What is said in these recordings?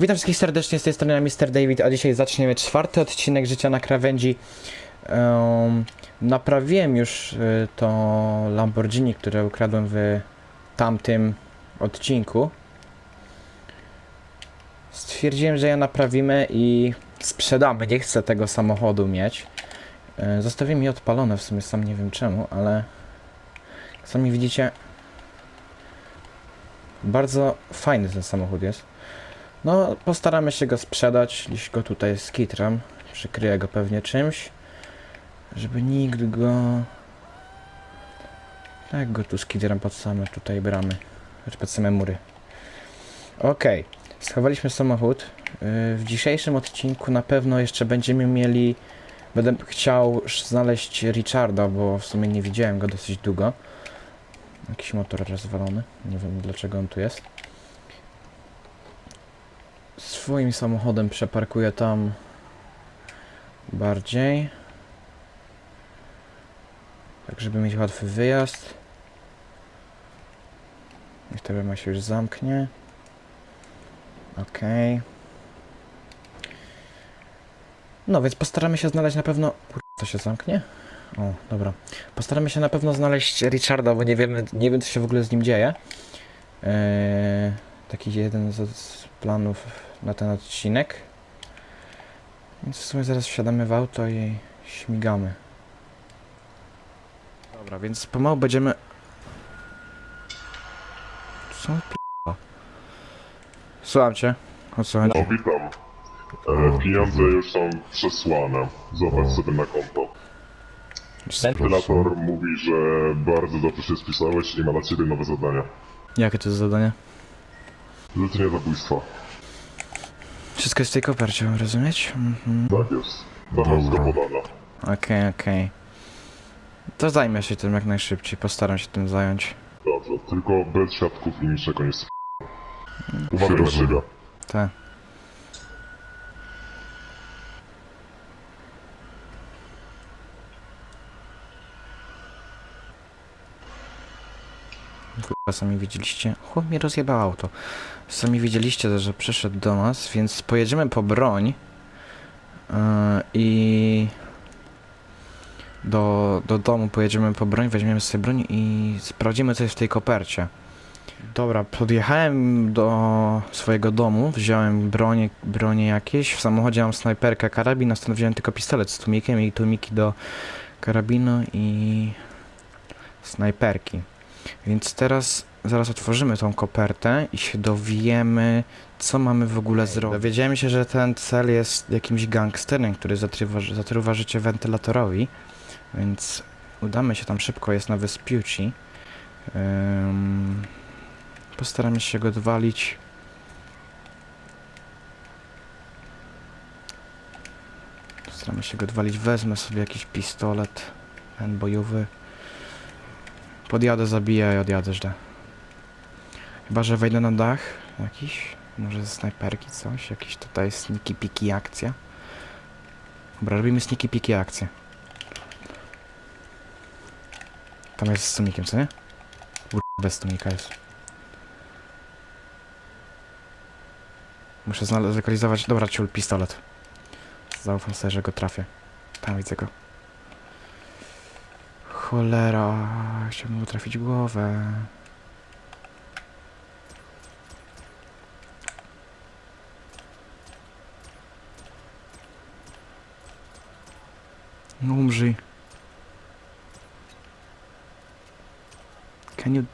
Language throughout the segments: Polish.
Witam wszystkich serdecznie, z tej strony Mr. David, a dzisiaj zaczniemy czwarty odcinek Życia na Krawędzi. Em, naprawiłem już y, to Lamborghini, które ukradłem w tamtym odcinku. Stwierdziłem, że je naprawimy i sprzedamy. Nie chcę tego samochodu mieć. E, Zostawiłem je odpalone, w sumie sam nie wiem czemu, ale sami widzicie, bardzo fajny ten samochód jest. No, postaramy się go sprzedać, gdzieś go tutaj skitram. Przykryję go pewnie czymś, żeby nikt go... Tak go tu skitram pod same tutaj bramy, znaczy pod same mury. Okej, schowaliśmy samochód. Yy, W dzisiejszym odcinku na pewno jeszcze będziemy mieli... Będę chciał znaleźć Richarda, bo w sumie nie widziałem go dosyć długo. Jakiś motor rozwalony, nie wiem dlaczego on tu jest swoim samochodem przeparkuję tam bardziej. Tak, żeby mieć łatwy wyjazd. Niech ta brama się już zamknie. Okej. No więc postaramy się znaleźć na pewno... To się zamknie? O, dobra. Postaramy się na pewno znaleźć Richarda, bo nie wiemy, nie wiem co się w ogóle z nim dzieje. Eee, taki jeden z, z planów na ten odcinek. Więc w sumie zaraz wsiadamy w auto i śmigamy. Dobra, więc pomału będziemy... Co p***a? Słucham cię. O co chodzi? No witam. E, pieniądze już są przesłane. Zobacz sobie na konto. Wentylator mówi, że bardzo dobrze się spisałeś i ma dla ciebie nowe zadanie. Jakie to jest zadanie? Zlecenie zabójstwa. Wszystko jest w tej kopercie, mam rozumieć? Mhm. Tak jest. Go podana. Okej, okej. To zajmę się tym jak najszybciej, postaram się tym zająć. Dobrze, tylko bez świadków i niczego nie sp... Uwaga na siebie. Tak. Kurwa, sami widzieliście. Chłop mnie rozjebał auto. Sami widzieliście, że przyszedł do nas, więc pojedziemy po broń. Yy, I do, do domu pojedziemy po broń, weźmiemy sobie broń i sprawdzimy co jest w tej kopercie. Dobra, podjechałem do swojego domu, wziąłem bronie, bronie jakieś. W samochodzie mam snajperkę, karabin, a stąd wziąłem tylko pistolet z tłumikiem i tłumiki do karabinu i snajperki. Więc teraz zaraz otworzymy tą kopertę i się dowiemy, co mamy w ogóle zrobić. Dowiedziałem się, że ten cel jest jakimś gangsterem, który zatruwa, zatruwa życie wentylatorowi, więc udamy się tam szybko, jest na Wyspiuci. Ym... Postaramy się go odwalić. Postaramy się go odwalić. Wezmę sobie jakiś pistolet. Bojowy. Podjadę, zabiję i odjadę źle. Chyba, że wejdę na dach jakiś. Może ze snajperki coś. Jakiś tutaj sneaky piki akcja. Dobra, robimy sneaky piki akcję. Tam jest z sumikiem, co nie? Kur- Bez sumika jest. Muszę zlokalizować. Dobra, ciul, pistolet. Zaufam sobie, że go trafię. Tam widzę go. Cholera, chciałbym mu trafić głowę. No umrzyj. Can you...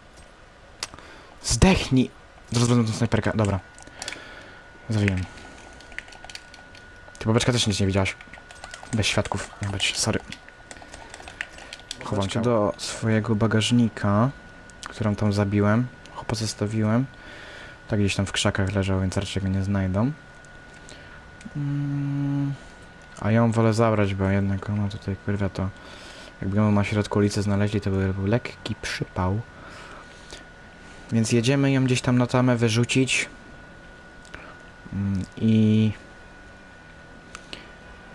Zdechnij! Zaraz będę tą snajperkę. Dobra. Zawiłem. Ty babeczka też nic nie widziałaś. Bez świadków. Nie być, sorry. Chowam cię do swojego bagażnika, którą tam zabiłem. Chopa zostawiłem. Tak gdzieś tam w krzakach leżał, więc raczej go nie znajdą. Mm, a ją wolę zabrać, bo jednak ona tutaj kurwa to... Jakby ją na środku ulicy znaleźli, to by był lekki przypał. Więc jedziemy ją gdzieś tam na tamę wyrzucić. Mm, I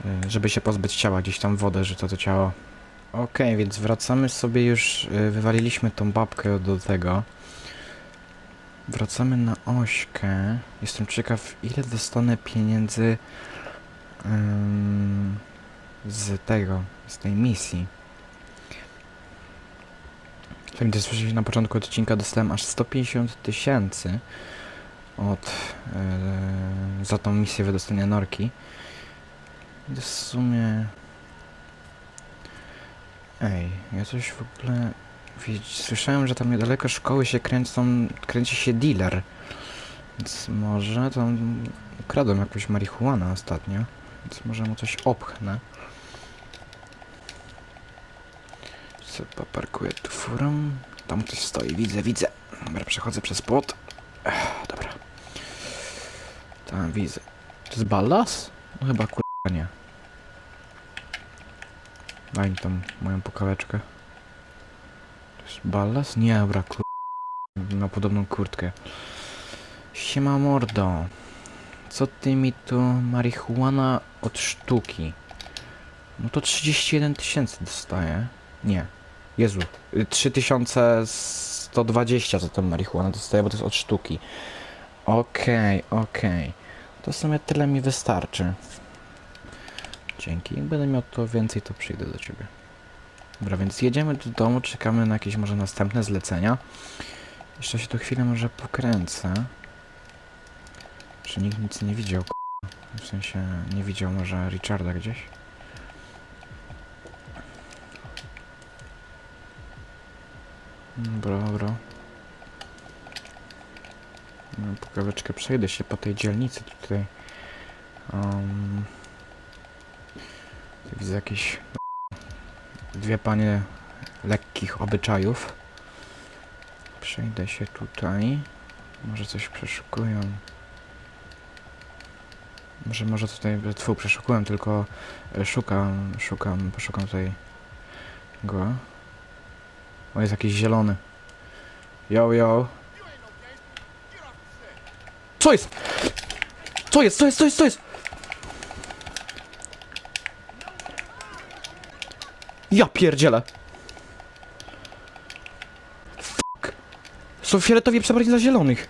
y, żeby się pozbyć ciała, gdzieś tam wodę, że to to ciało. Okej, więc wracamy sobie już, y, wywaliliśmy tą babkę do tego. Wracamy na ośkę. Jestem ciekaw, ile dostanę pieniędzy ym, z tego, z tej misji. Gdy słyszeliście na początku odcinka, dostałem aż 150 tysięcy od yy, za tą misję wydostania norki. Więc w sumie... Ej, ja coś w ogóle... Słyszałem, że tam niedaleko szkoły się kręcą, kręci się dealer. Więc może tam ukradłem jakąś marihuanę ostatnio. Więc może mu coś obchnę. Co poparkuję tu furą. Tam ktoś stoi, widzę, widzę. Dobra, przechodzę przez płot. Ech, dobra. Tam widzę. To jest ballas? No chyba kurwa nie. Daj tam moją pokaweczkę. To jest ballas? Nie, dobra, kur... Na podobną kurtkę. Siema mordo. Co ty mi tu marihuana od sztuki? No to 31 tysięcy dostaję. Nie. Jezu. y, 3120 za tą marihuanę dostaję, bo to jest od sztuki. Okej, okej. To w sumie tyle mi wystarczy. Dzięki. Będę miał to więcej, to przyjdę do ciebie. Dobra, więc jedziemy do domu, czekamy na jakieś może następne zlecenia. Jeszcze się tu chwilę może pokręcę. Czy nikt nic nie widział? W sensie nie widział może Richarda gdzieś? Dobra, dobra. No, po przejdę się po tej dzielnicy tutaj. Um, widzę jakieś dwie panie lekkich obyczajów. Przejdę się tutaj. Może coś przeszukują. Może, może tutaj, tfu, przeszukułem, tylko e, szukam, szukam, poszukam tutaj go. O, jest jakiś zielony. Yo, yo. Co jest? Co jest? Co jest? Co jest? Co jest? Ja pierdzielę. Fuck. Są fioletowi przebrani za zielonych.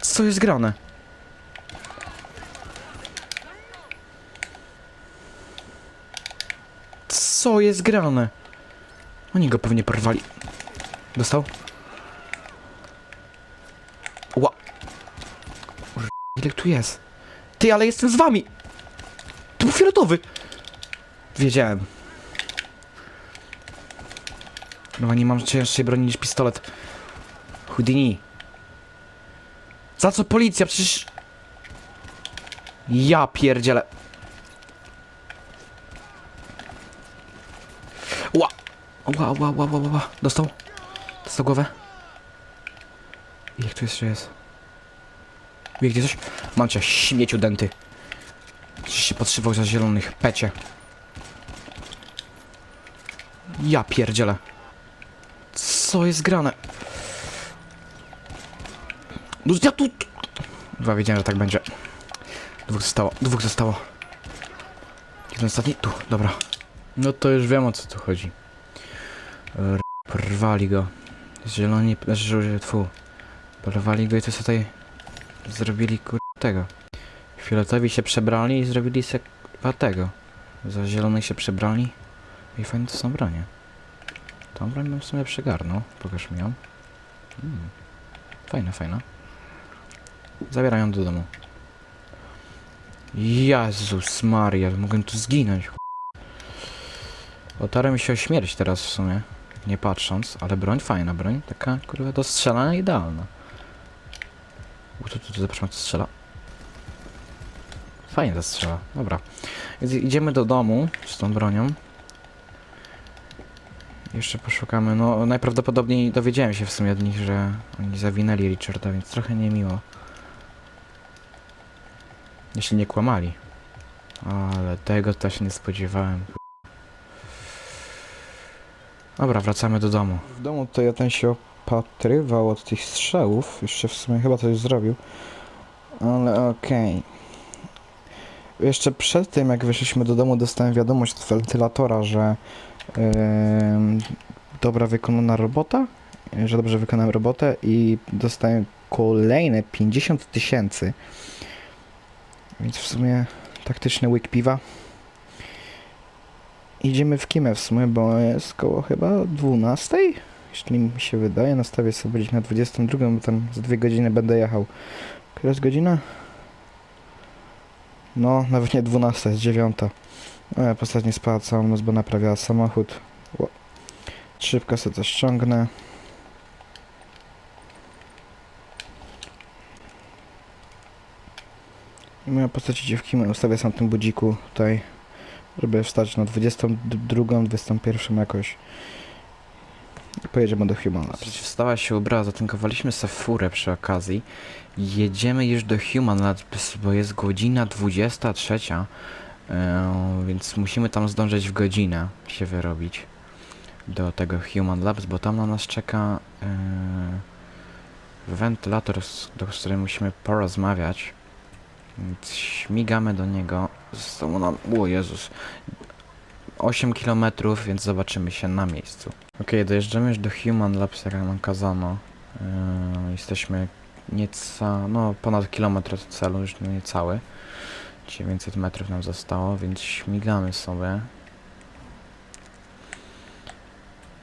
Co jest grane? Co jest grane? Oni go pewnie porwali. Dostał? Ła. Kur- Ile tu jest? Ty, ale jestem z wami! To był fioletowy! Wiedziałem. No nie mam cięższej broni niż pistolet. Houdini. Za co policja? Przecież... Ja pierdzielę. Ła! Ła, ła, ła, ła, ła. Dostał? Dostał głowę? Jak tu jeszcze jest? Wie gdzie coś? Mam cię, śmieciu denty. Czyś się podszywał za zielonych, pecie. Ja pierdzielę. Co jest grane? No ja tu... Chyba wiedziałem, że tak będzie. Dwóch zostało, dwóch zostało. Jeden ostatni? Tu, dobra. No to już wiem o co tu chodzi. Porwali go. Zieloni, znaczy, tfu. Porwali go i to tutaj zrobili kur... tego. Fioletowi się przebrali i zrobili se tego. Za zielonych się przebrali. I fajne to są bronie. Tą broń bym w sumie przygarnął. Pokaż mi ją. Mm. Fajna, fajna. Zabieram ją do domu. Jezus Maria, mogę tu zginąć. Otarłem się o śmierć teraz w sumie. Nie patrząc, ale broń fajna, broń taka kurwa do strzelania idealna. U, tu, tu, tu, zobaczmy co strzela. Fajnie to dobra. Więc idziemy do domu z tą bronią. Jeszcze poszukamy, no najprawdopodobniej dowiedziałem się w sumie od nich, że oni zawinęli Richarda, więc trochę niemiło. Jeśli nie kłamali. Ale tego to się nie spodziewałem. Dobra, wracamy do domu. W domu to ja ten się opatrywał od tych strzałów. Jeszcze w sumie chyba już zrobił. Ale okej. Jeszcze przed tym, jak wyszliśmy do domu, dostałem wiadomość od wentylatora, że dobra wykonana robota, że dobrze wykonałem robotę i dostałem kolejne 50 tysięcy. Więc w sumie taktyczny łyk piwa. Idziemy w kimę w sumie, bo jest koło chyba 12. Jeśli mi się wydaje, nastawię sobie gdzieś na 22, bo tam za dwie godziny będę jechał. Która jest godzina? No, nawet nie 12, jest 9. Postać nie spała całą noc, bo naprawiała samochód. Szybko sobie to ściągnę. Moja postać idzie w ustawię sam tym budziku tutaj, żeby wstać na 22, 21 jakoś. Pojedziemy do Humana. Przeciwstała się ubrała, zatynkowaliśmy sobie furę przy okazji. Jedziemy już do Human Labs, bo jest godzina 23, yy, więc musimy tam zdążyć w godzinę się wyrobić do tego Human Labs, bo tam na nas czeka yy, wentylator, z, do, którym musimy porozmawiać. Więc śmigamy do niego. Zostało nam, o Jezus, 8 km, więc zobaczymy się na miejscu. Okej, dojeżdżamy już do Human Labs, jak nam kazano. Yy, jesteśmy nieca, no ponad kilometr od celu, już niecały. 900 metrów nam zostało, więc śmigamy sobie.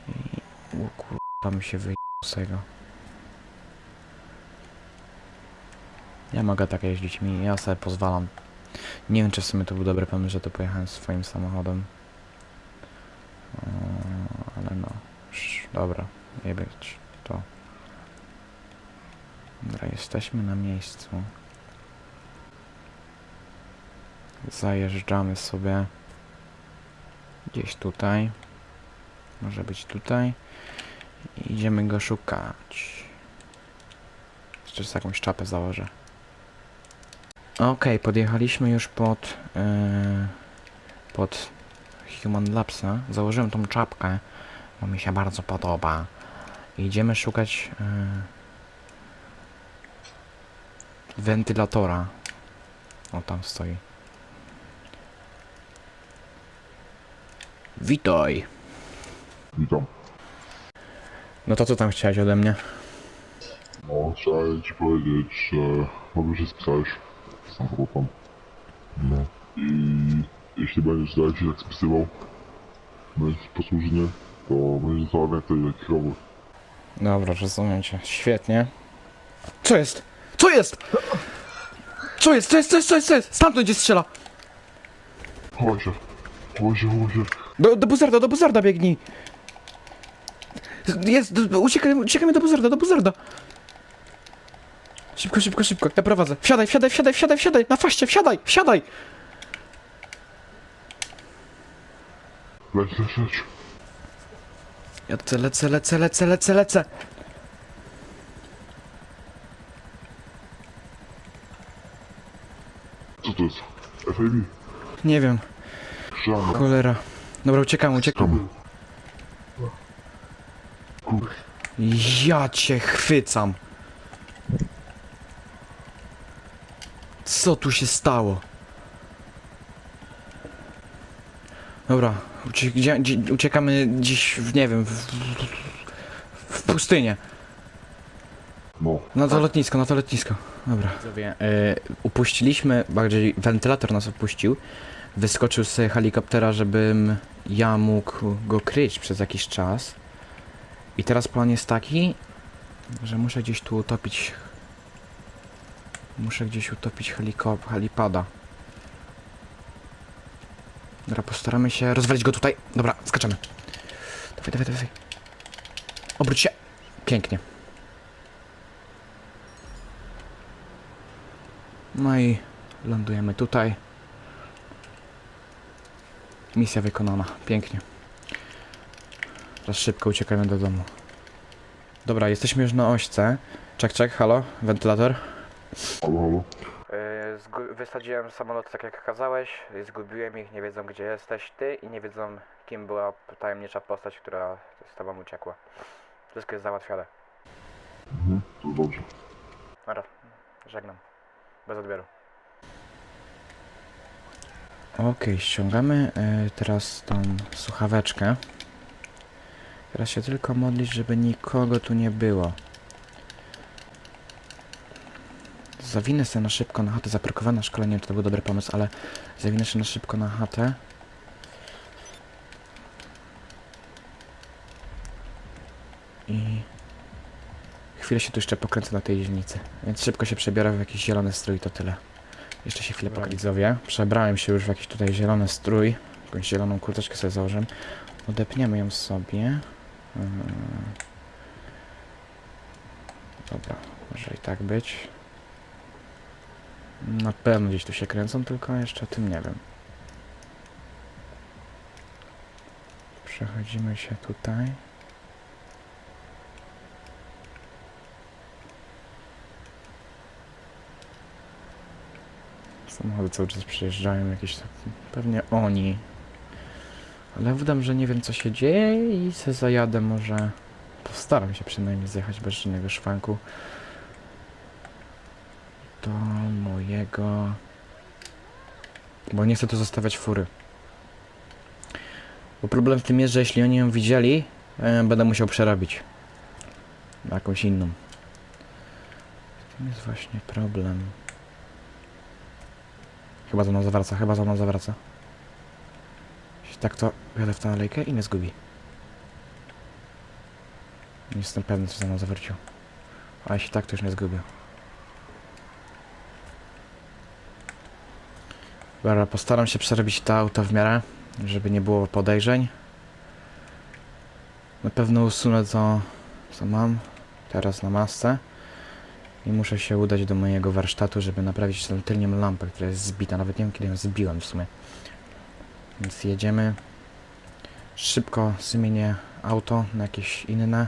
I... O kurwa, mi się wyjdzie z tego. Ja mogę tak jeździć, mi, ja sobie pozwalam. Nie wiem, czy w sumie to był dobry pomysł, że to pojechałem swoim samochodem. Ale no, już, dobra, nie to. Dobra, jesteśmy na miejscu. Zajeżdżamy sobie gdzieś tutaj. Może być tutaj. Idziemy go szukać. Jeszcze z jakąś czapę założę. Okej, podjechaliśmy już pod yy, pod Human Labsa. Założyłem tą czapkę, bo mi się bardzo podoba. Idziemy szukać yy, wentylatora. O, tam stoi. Witaj. Witam. No to co tam chciałeś ode mnie? No, chciałem ci powiedzieć, że dobrze się spisałeś z samochodem. No. I jeśli będziesz dalej się tak spisywał, będziesz posłużnie, to będzie to więcej takich robót. Dobra, rozumiem cię. Świetnie. Co jest? Co jest? Co jest? Co jest? Co jest? Co jest? Co jest? Stamtąd gdzie strzela! Chowaj się, chowaj się, chowaj się. Do, do buzarda, do buzarda biegnij! Jest, uciekaj, uciekajmy do buzarda, do buzarda! Szybko, szybko, szybko, ja prowadzę. Wsiadaj, wsiadaj, wsiadaj, wsiadaj, wsiadaj! Na faście, wsiadaj, wsiadaj! Leć, leć, leć. Ja lecę, lecę, lecę, lecę, lecę, lecę! Co to jest? FAB? Nie wiem, Krzana. cholera. Dobra, uciekamy, uciekamy. Czemu? Kur... Ja cię chwycam. Co tu się stało? Dobra, ucie gdzie, gdzie, uciekamy gdzieś, w, nie wiem, w, w, w pustynię. No. Na to lotnisko, na to lotnisko. Dobra. Widzowie, y, upuściliśmy, bardziej wentylator nas opuścił. Wyskoczył z helikoptera, żebym ja mógł go kryć przez jakiś czas. I teraz plan jest taki, że muszę gdzieś tu utopić... Muszę gdzieś utopić helikop helipada. Dobra, postaramy się rozwalić go tutaj. Dobra, skaczemy. Dawaj, dawaj, dawaj. Obróć się. Pięknie. No i lądujemy tutaj. Misja wykonana. Pięknie. Teraz szybko uciekamy do domu. Dobra, jesteśmy już na ośce. Czek, czek, halo, wentylator. Halo, halo. wysadziłem samolot tak jak kazałeś, zgubiłem ich, nie wiedzą gdzie jesteś ty i nie wiedzą kim była tajemnicza postać, która z tobą uciekła. Wszystko jest załatwione. Mhm, to dobrze. Dobra, żegnam. Bez odbioru. Okej, ściągamy e, teraz tą słuchaweczkę. Teraz się tylko modlić, żeby nikogo tu nie było. zawinę sobie na szybko na chatę, zaparkowana szkoła, nie wiem, czy to był dobry pomysł, ale zawinę się na szybko na chatę. Chwilę się tu jeszcze pokręcę na tej dzielnicy, więc szybko się przebiorę w jakiś zielony strój, to tyle. Jeszcze się chwilę pokażę. Widzowie, przebrałem się już w jakiś tutaj zielony strój, jakąś zieloną kurteczkę sobie założę. Odepniemy ją sobie. Yy. Dobra, może i tak być. Na pewno gdzieś tu się kręcą, tylko jeszcze o tym nie wiem. Przechodzimy się tutaj. Samochody cały czas przyjeżdżają, jakieś tak, pewnie oni. Ale wydam, że nie wiem co się dzieje i se zajadę może... Postaram się przynajmniej zjechać bez żadnego szwanku do mojego... Bo nie chcę tu zostawiać fury. Bo problem w tym jest, że jeśli oni ją widzieli, e, będę musiał przerobić. Jakąś inną. W tym jest właśnie problem. Chyba za mną zawraca, chyba za mną zawraca. Jeśli tak to jadę w tę alejkę i mnie zgubi. Nie jestem pewny, co za mną zawrócił. A jeśli tak, to już mnie zgubił. Dobra, postaram się przerobić to auto w miarę, żeby nie było podejrzeń. Na pewno usunę to, co mam teraz na masce. I muszę się udać do mojego warsztatu, żeby naprawić tę tylnią lampę, która jest zbita. Nawet nie wiem, kiedy ją zbiłem w sumie. Więc jedziemy. Szybko zmienię auto na jakieś inne.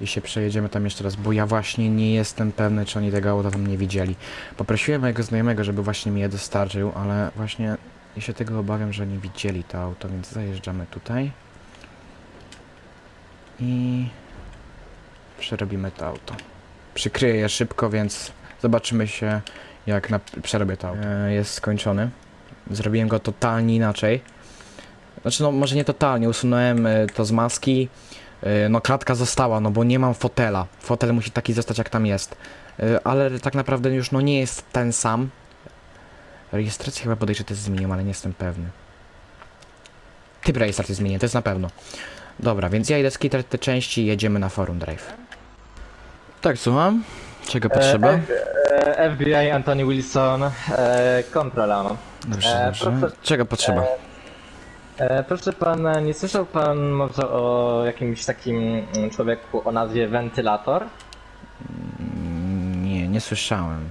I się przejedziemy tam jeszcze raz, bo ja właśnie nie jestem pewny, czy oni tego auta tam nie widzieli. Poprosiłem mojego znajomego, żeby właśnie mi je dostarczył, ale właśnie ja się tego obawiam, że nie widzieli to auto, więc zajeżdżamy tutaj. I przerobimy to auto. Przykryję je szybko, więc zobaczymy się, jak na... przerobię to auto. E, jest skończony. Zrobiłem go totalnie inaczej. Znaczy, no może nie totalnie, usunąłem e, to z maski. E, No klatka została, no bo nie mam fotela. Fotel musi taki zostać jak tam jest. E, Ale tak naprawdę już no nie jest ten sam. Rejestrację chyba bodajże też zmieniłem, ale nie jestem pewny. Typ rejestracji zmienię, to jest na pewno. Dobra, więc ja idę skitrać te części i jedziemy na forum drive. Tak, słucham. Czego potrzeba? E, F- e, FBI Anthony Wilson, e, kontrola. Dobrze, e, dobrze. proszę- Czego potrzeba? E, proszę pana, nie słyszał pan może o jakimś takim mm, człowieku o nazwie Wentylator? Nie, nie słyszałem.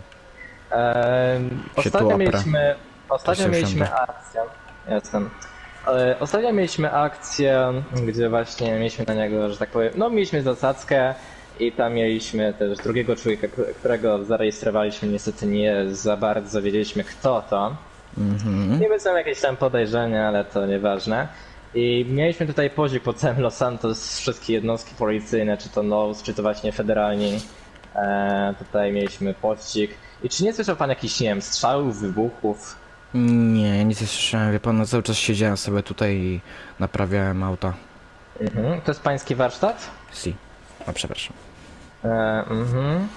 E, tu ostatnio opra. mieliśmy, ostatnio mieliśmy akcję, jestem. Ostatnio mieliśmy akcję, gdzie właśnie mieliśmy na niego, że tak powiem, no mieliśmy zasadzkę i tam mieliśmy też drugiego człowieka, którego zarejestrowaliśmy, niestety nie za bardzo wiedzieliśmy kto to. Mhm. Niby są jakieś tam podejrzenia, ale to nieważne. I mieliśmy tutaj pozik po całym Los Santos, wszystkie jednostki policyjne, czy to NOS, czy to właśnie federalni. E, tutaj mieliśmy pościg. I czy nie słyszał pan jakichś, nie wiem, strzałów, wybuchów? Nie, nic nie słyszałem. Wie pan, no cały czas siedziałem sobie tutaj i naprawiałem auta. Mhm. To jest pański warsztat? Si. A przepraszam. E, mhm.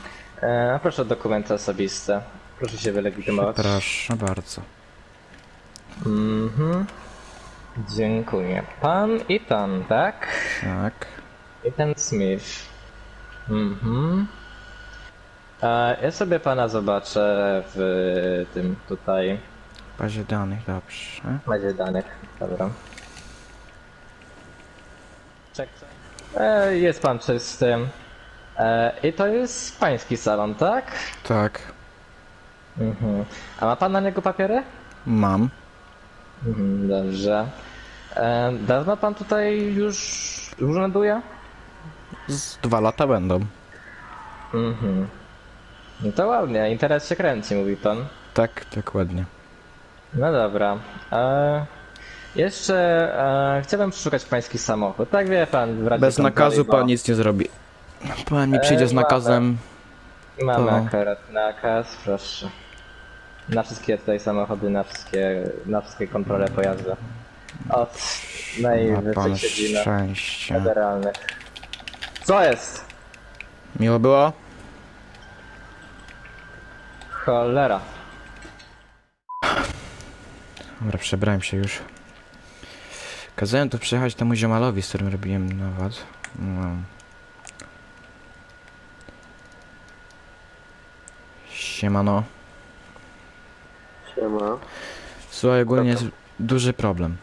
E, a proszę o dokumenty osobiste. Proszę się wylegitymować. Proszę bardzo. Mhm. Dziękuję. Pan Ethan, tak? Tak. Ethan Smith. Mhm. E, ja sobie pana zobaczę w tym tutaj bazie danych, dobrze. bazie danych. Dobra. Czek. E, jest pan czysty. E, I to jest pański salon, tak? Tak. Mhm. A ma pan na niego papiery? Mam. Mhm, dobrze. E, dawno pan tutaj już urzęduje? Z dwa lata będą. Mhm. No to ładnie, interes się kręci, mówi pan. Tak, dokładnie. No dobra. E, jeszcze e, chciałbym przeszukać pański samochód. Tak wie pan, w razie Bez nakazu bo pan nic nie zrobi. Pan mi przyjdzie z nakazem. Mamy to- akurat nakaz, proszę. Na wszystkie tutaj samochody, na wszystkie, na wszystkie kontrole pojazdu. Od Ma pan najwyższych szczęście. federalnych. Co jest? Miło było? Cholera. Dobra, przebrałem się już. Kazałem tu przyjechać temu ziomalowi, z którym robiłem nawad. No. Siemano. Siema. Słuchaj, ogólnie jest duży problem.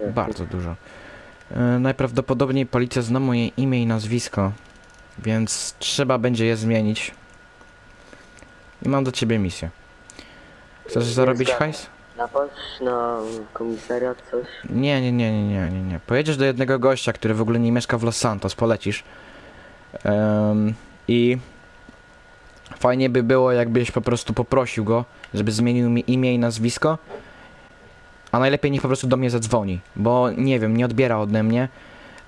Jaki? Bardzo dużo. E, najprawdopodobniej policja zna moje imię i nazwisko, więc trzeba będzie je zmienić. I mam do ciebie misję. Chcesz Nie zarobić zgadzam. hajs? Napaść na komisariat coś? Nie, nie, nie, nie, nie, nie, nie. Pojedziesz do jednego gościa, który w ogóle nie mieszka w Los Santos, polecisz. Em, I fajnie by było, jakbyś po prostu poprosił go, żeby zmienił mi imię i nazwisko. A najlepiej niech po prostu do mnie zadzwoni, bo nie wiem, nie odbiera ode mnie.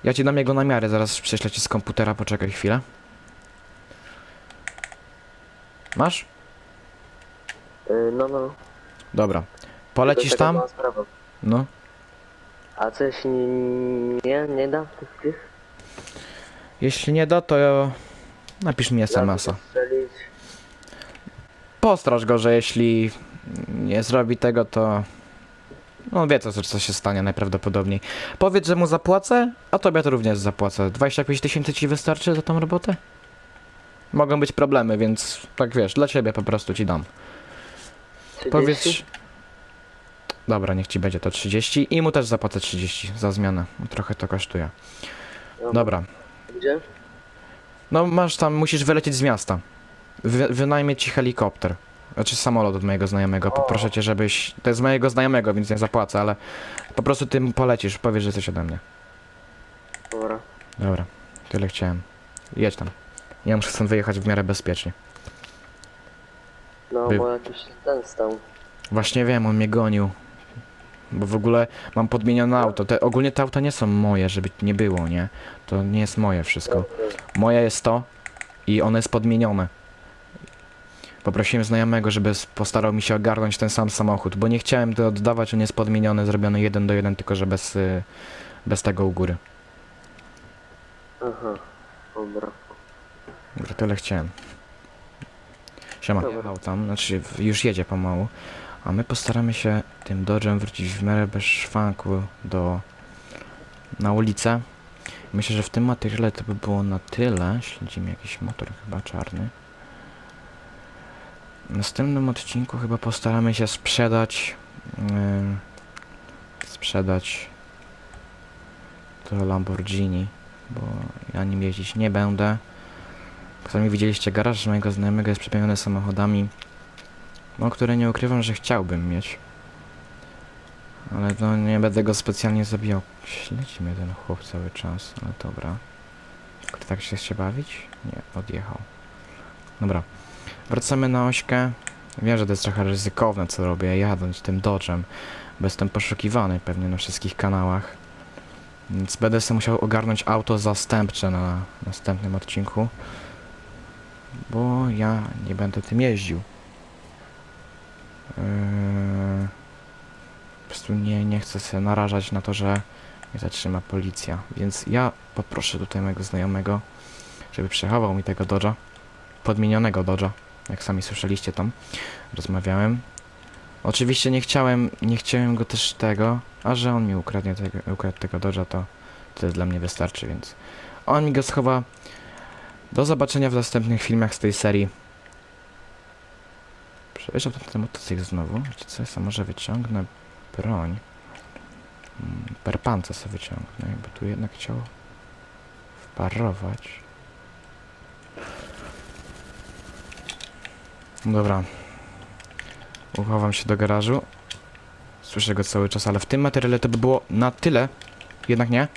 Ja ci dam jego namiary, zaraz prześlę ci z komputera, poczekaj chwilę. Masz? Yy, no, no. Dobra. Polecisz tam? sprawa. No. A co jeśli nie, nie da tych tych? Jeśli nie da, to napisz mi SMS-a. Strzelić. Postraż go, że jeśli nie zrobi tego, to. No wie co, co się stanie najprawdopodobniej. Powiedz, że mu zapłacę, a tobie to również zapłacę. 25 tysięcy ci wystarczy za tą robotę? Mogą być problemy, więc tak wiesz, dla ciebie po prostu ci dam. 30? Dobra, niech ci będzie to 30 i mu też zapłacę 30 za zmianę. Trochę to kosztuje. Dobra. Gdzie? No masz tam, musisz wylecieć z miasta. Wy, wynajmie ci helikopter. Znaczy samolot od mojego znajomego. Poproszę cię, żebyś... To jest mojego znajomego, więc nie zapłacę, ale... Po prostu ty mu polecisz, powiesz, że jesteś ode mnie. Dobra. Dobra, tyle chciałem. Jedź tam. Ja muszę stąd wyjechać w miarę bezpiecznie. No, Był. bo jakiś ten stał. Właśnie wiem, on mnie gonił. Bo w ogóle mam podmienione auto. Te, ogólnie te auta nie są moje, żeby nie było, nie? To nie jest moje wszystko. Moje jest to i one jest podmienione. Poprosiłem znajomego, żeby s- postarał mi się ogarnąć ten sam samochód, bo nie chciałem to oddawać, on jest podmieniony, zrobiony jeden do jeden, tylko że bez, y, bez tego u góry. Aha. Dobra. Dobra, tyle chciałem. Siema. Dobra. Jechał tam, znaczy w- już jedzie pomału, a my postaramy się tym Dodge'em wrócić w miarę bez szwanku do... na ulicę. Myślę, że w tym materiale to by było na tyle. Śledzi mi jakiś motor chyba czarny. W następnym odcinku chyba postaramy się sprzedać... Yy, sprzedać to Lamborghini, bo ja nim jeździć nie będę. Sami widzieliście garaż mojego znajomego jest przepełniony samochodami, no które nie ukrywam, że chciałbym mieć. Ale no nie będę go specjalnie zabijał. Śledzi mnie ten chłop cały czas, ale dobra. Kto tak się chce bawić? Nie, odjechał. Dobra. Wracamy na ośkę. Wiem, że to jest trochę ryzykowne co robię, jadąc tym Dodge'em, bo jestem poszukiwany pewnie na wszystkich kanałach. Więc będę sobie musiał ogarnąć auto zastępcze na następnym odcinku. Bo ja nie będę tym jeździł. Yy, po prostu nie, nie chcę się narażać na to, że mnie zatrzyma policja. Więc ja poproszę tutaj mojego znajomego, żeby przechował mi tego Dodge'a. Podmienionego Dodge'a. Jak sami słyszeliście tam. Rozmawiałem. Oczywiście nie chciałem, nie chciałem go też tego, a że on mi ukradnie tego, ukradł tego Dodge'a, to to dla mnie wystarczy, więc on mi go schowa. Do zobaczenia w następnych filmach z tej serii. Przejeżdżam ten, ten motocykl znowu. Wiecie co, ja może wyciągnę broń. Mm, Perpanca sobie wyciągnę, jakby tu jednak chciał wparować. Dobra. Uchowam się do garażu. Słyszę go cały czas, ale w tym materiale to by było na tyle. Jednak nie.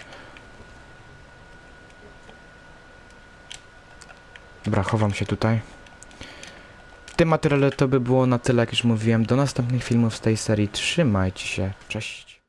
Dobra, chowam się tutaj. W tym materiale to by było na tyle, jak już mówiłem. Do następnych filmów z tej serii. Trzymajcie się. Cześć.